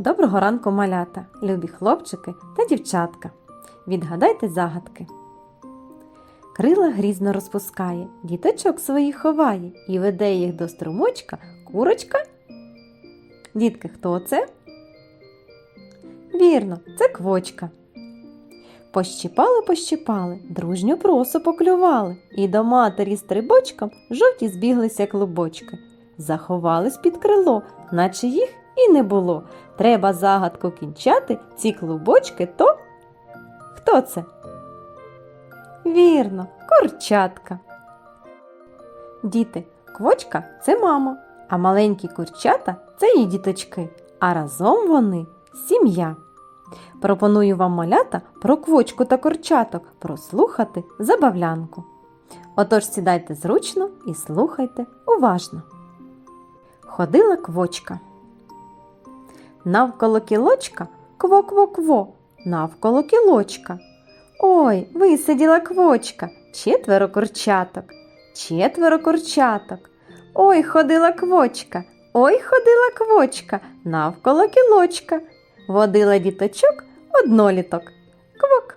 Доброго ранку, малята, любі хлопчики та дівчатка. Відгадайте загадки. Крила грізно розпускає, діточок своїх ховає і веде їх до струмочка курочка. Дітки, хто це? Вірно, це квочка. Пощіпали, пощіпали, дружню просу поклювали, і до матері стрибочком жовті збіглися клубочки. Заховались під крило, наче їх і не було. Треба загадку кінчати, ці клубочки то. Хто це? Вірно, курчатка. Діти, квочка це мама, а маленькі курчата це її діточки, а разом вони сім'я. Пропоную вам малята про квочку та курчаток прослухати забавлянку. Отож сідайте зручно і слухайте уважно. Ходила квочка. Навколо кілочка кво-кво-кво, навколо кілочка. Ой, висиділа квочка, четверо курчаток, четверо курчаток. Ой, ходила квочка, ой, ходила квочка, навколо кілочка. Водила діточок одноліток. Квок.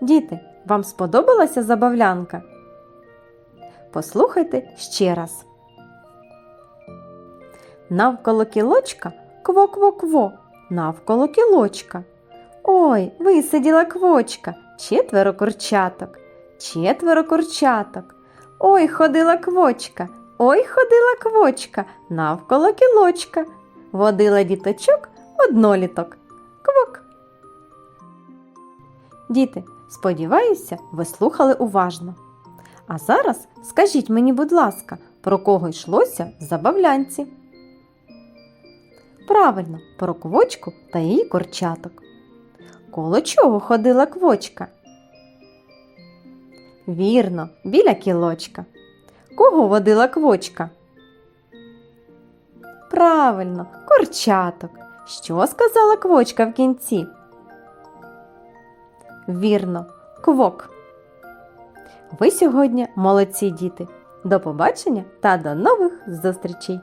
Діти, вам сподобалася забавлянка? Послухайте ще раз. Навколо кілочка кво-кво-кво, навколо кілочка. Ой, висиділа квочка, четверо курчаток, четверо курчаток. Ой, ходила квочка, ой, ходила квочка, навколо кілочка. Водила діточок одноліток. Квок. Діти, сподіваюся, ви слухали уважно. А зараз скажіть мені, будь ласка, про кого йшлося в забавлянці? Правильно, про квочку та її курчаток. Коло чого ходила квочка? Вірно, біля кілочка. Кого водила квочка? Правильно, курчаток. Що сказала квочка в кінці? Вірно, квок. Ви сьогодні молодці діти. До побачення та до нових зустрічей!